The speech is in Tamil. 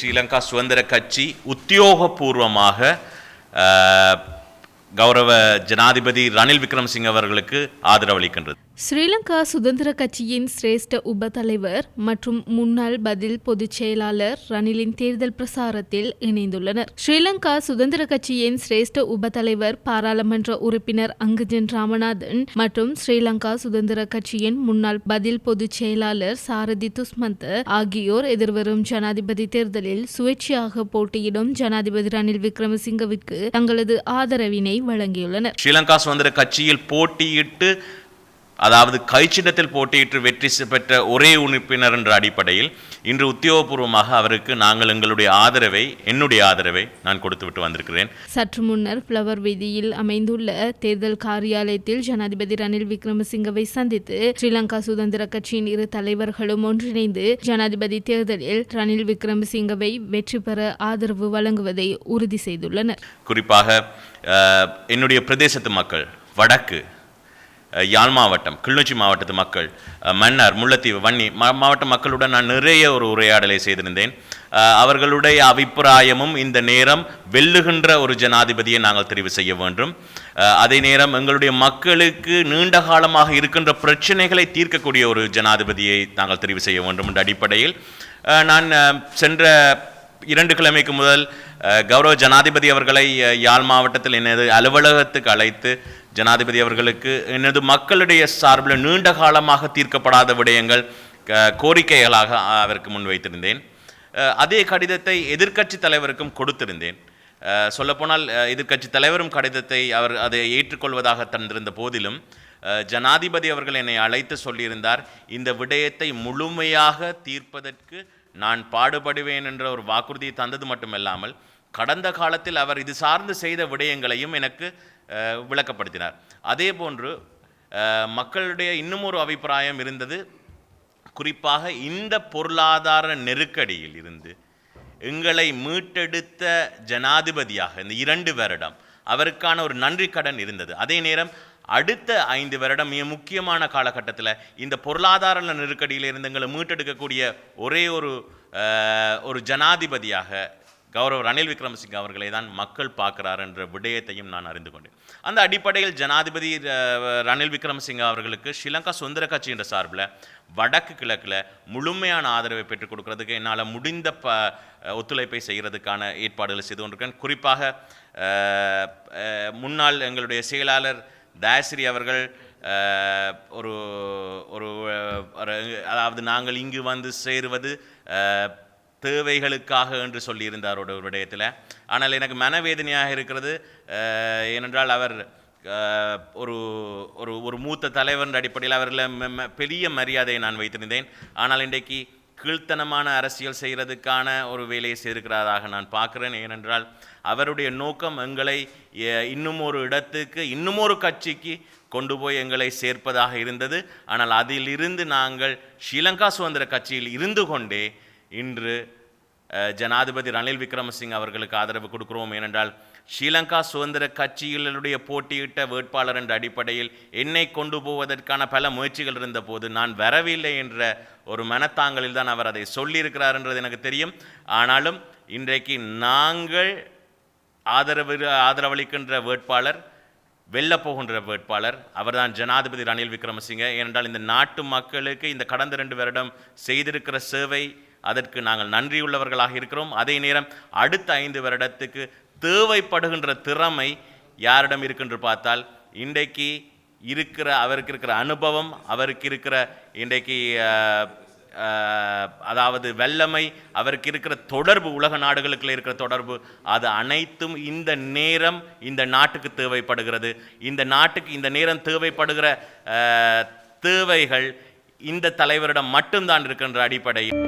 ஸ்ரீலங்கா சுதந்திர கட்சி உத்தியோகபூர்வமாக கௌரவ ஜனாதிபதி ரணில் விக்ரமசிங்க அவர்களுக்கு ஆதரவளிக்கின்றது. ஸ்ரீலங்கா சுதந்திர கட்சியின் சிரேஷ்ட உப தலைவர் மற்றும் முன்னாள் பதில் பொதுச் செயலாளர் ரணிலின் தேர்தல் பிரசாரத்தில் இணைந்துள்ளனர். ஸ்ரீலங்கா சுதந்திர கட்சியின் சிரேஷ்ட உப தலைவர் பாராளுமன்ற உறுப்பினர் அங்குஜன் ராமநாதன் மற்றும் ஸ்ரீலங்கா சுதந்திர கட்சியின் முன்னாள் பதில் பொதுச் செயலாளர் சாரதி துஸ்மந்த ஆகியோர் எதிர்வரும் ஜனாதிபதி தேர்தலில் சுயேட்சையாக போட்டியிடும் ஜனாதிபதி ரணில் விக்ரமசிங்கவிற்கு தங்களது ஆதரவினை வழங்கியுள்ளனர். ஸ்ரீலங்கா சுதந்திர கட்சியில் போட்டியிட்டு அதாவது கைச்சின்னத்தில் போட்டியிட்டு வெற்றி பெற்ற ஒரே உறுப்பினர் என்ற அடிப்படையில் இன்று உத்தியோகபூர்வமாக அவருக்கு நாங்கள் எங்களுடைய ஆதரவை என்னுடைய ஆதரவை நான் கொடுத்து விட்டு வந்திருக்கிறேன். சற்று முன்னர் ஃப்ளவர் வீதியில் அமைந்துள்ள தேர்தல் காரியாலயத்தில் ஜனாதிபதி ரணில் விக்ரமசிங்கவை சந்தித்து ஸ்ரீலங்கா சுதந்திர கட்சியின் இரு தலைவர்களும் ஒன்றிணைந்து ஜனாதிபதி தேர்தலில் ரணில் விக்ரமசிங்கவை வெற்றி பெற ஆதரவு வழங்குவதை உறுதி செய்துள்ளனர். குறிப்பாக என்னுடைய பிரதேசத்து மக்கள் வடக்கு யாழ் மாவட்டம் கிளிநொச்சி மாவட்டத்து மக்கள் மன்னார் முள்ளத்தீவு வன்னி மா மாவட்ட மக்களுடன் நான் நிறைய ஒரு உரையாடலை செய்திருந்தேன். அவர்களுடைய அபிப்பிராயமும் இந்த நேரம் வெல்லுகின்ற ஒரு ஜனாதிபதியை நாங்கள் தெரிவு செய்ய வேண்டும். அதே நேரம் எங்களுடைய மக்களுக்கு நீண்ட காலமாக இருக்கின்ற பிரச்சனைகளை தீர்க்கக்கூடிய ஒரு ஜனாதிபதியை நாங்கள் தெரிவு செய்ய வேண்டும் என்ற அடிப்படையில் நான் சென்ற இரண்டு கிழமைக்கு முதல் கௌரவ ஜனாதிபதி அவர்களை யாழ் மாவட்டத்தில் எனது அலுவலகத்துக்கு அழைத்து ஜனாதிபதி அவர்களுக்கு எனது மக்களுடைய சார்பில் நீண்ட காலமாக தீர்க்கப்படாத விடயங்கள் கோரிக்கைகளாக அவருக்கு முன்வைத்திருந்தேன் அதே கடிதத்தை எதிர்க்கட்சி தலைவருக்கும் கொடுத்திருந்தேன். சொல்லப்போனால் எதிர்க்கட்சி தலைவரும் கடிதத்தை அவர் அதை ஏற்றுக்கொள்வதாக தந்திருந்த போதிலும் ஜனாதிபதி அவர்கள் என்னை அழைத்து சொல்லியிருந்தார் இந்த விடயத்தை முழுமையாக தீர்ப்பதற்கு நான் பாடுபடுவேன் என்ற ஒரு வாக்குறுதியை தந்தது மட்டுமல்லாமல் கடந்த காலத்தில் அவர் இது சார்ந்து செய்த விடயங்களையும் எனக்கு விளக்கப்படுத்தினார். அதே போன்று மக்களுடைய இன்னும் ஒரு அபிப்பிராயம் இருந்தது. குறிப்பாக இந்த பொருளாதார நெருக்கடியில் இருந்து எங்களை மீட்டெடுத்த ஜனாதிபதியாக இந்த இரண்டு வருடம் அவருக்கான ஒரு நன்றி கடன் இருந்தது. அதே நேரம் அடுத்த ஐந்து வருடம் மிக முக்கியமான காலகட்டத்தில் இந்த பொருளாதார நெருக்கடியிலிருந்து எங்களை மீட்டெடுக்கக்கூடிய ஒரே ஒரு ஒரு ஜனாதிபதியாக கௌரவ ரணில் விக்ரமசிங்க அவர்களை தான் மக்கள் பார்க்கிறார் என்ற விடயத்தையும் நான் அறிந்து கொண்டேன். அந்த அடிப்படையில் ஜனாதிபதி ரணில் விக்ரமசிங்க அவர்களுக்கு ஸ்ரீலங்கா சுதந்திர கட்சி என்ற சார்பில் வடக்கு கிழக்கில் முழுமையான ஆதரவை பெற்றுக் கொடுக்கறதுக்கு என்னால் முடிந்த ப ஒத்துழைப்பை செய்கிறதுக்கான ஏற்பாடுகளை செய்து கொண்டிருக்கேன். குறிப்பாக முன்னாள் எங்களுடைய செயலாளர் தயாசிரி அவர்கள் ஒரு ஒரு அதாவது நாங்கள் இங்கு வந்து சேருவது தேவைகளுக்காக என்று சொல்லியிருந்தார் ஒரு விடயத்தில். ஆனால் எனக்கு மனவேதனையாக இருக்கிறது. ஏனென்றால் அவர் ஒரு ஒரு ஒரு மூத்த தலைவர் அடிப்படையில் அவரில் பெரிய மரியாதையை நான் வைத்திருந்தேன். ஆனால் இன்றைக்கு கீழ்த்தனமான அரசியல் செய்கிறதுக்கான ஒரு வேலையை செய்திருக்கிறதாக நான் பார்க்குறேன். ஏனென்றால் அவருடைய நோக்கம் எங்களை இன்னும் ஒரு இடத்துக்கு இன்னும் ஒரு கட்சிக்கு கொண்டு போய் எங்களை சேர்ப்பதாக இருந்தது. ஆனால் அதிலிருந்து நாங்கள் ஸ்ரீலங்கா சுதந்திர கட்சியில் இருந்து கொண்டே இன்று ஜனாதிபதி ரணில் விக்ரமசிங் அவர்களுக்கு ஆதரவு கொடுக்கிறோம். ஏனென்றால் ஸ்ரீலங்கா சுதந்திர கட்சிகளுடைய போட்டியிட்ட வேட்பாளர் என்ற அடிப்படையில் என்னை கொண்டு போவதற்கான பல முயற்சிகள் இருந்தபோது நான் வரவில்லை என்ற ஒரு மனத்தாங்கலில் தான் அவர் அதை சொல்லியிருக்கிறார் என்றது எனக்கு தெரியும். ஆனாலும் இன்றைக்கு நாங்கள் ஆதரவு ஆதரவளிக்கின்ற வேட்பாளர் வெல்லப்போகின்ற வேட்பாளர் அவர்தான் ஜனாதிபதி ரணில் விக்ரமசிங்க. ஏனென்றால் இந்த நாட்டு மக்களுக்கு இந்த கடந்த ரெண்டு வருடம் செய்திருக்கிற சேவை அதற்கு நாங்கள் நன்றியுள்ளவர்களாக இருக்கிறோம். அதே நேரம் அடுத்த ஐந்து வருடத்துக்கு தேவைப்படுகின்ற திறமை யாரிடம் இருக்குன்று பார்த்தால் இன்றைக்கு இருக்கிற அவருக்கு இருக்கிற அனுபவம் அவருக்கு இருக்கிற இன்றைக்கு அதாவது வல்லமை அவருக்கு இருக்கிற தொடர்பு உலக நாடுகளுக்குள்ள இருக்கிற தொடர்பு அது அனைத்தும் இந்த நேரம் இந்த நாட்டுக்கு தேவைப்படுகிறது. இந்த நாட்டுக்கு இந்த நேரம் தேவைப்படுகிற தேவைகள் இந்த தலைவரிடம் மட்டும்தான் இருக்கின்ற அடிப்படையில்.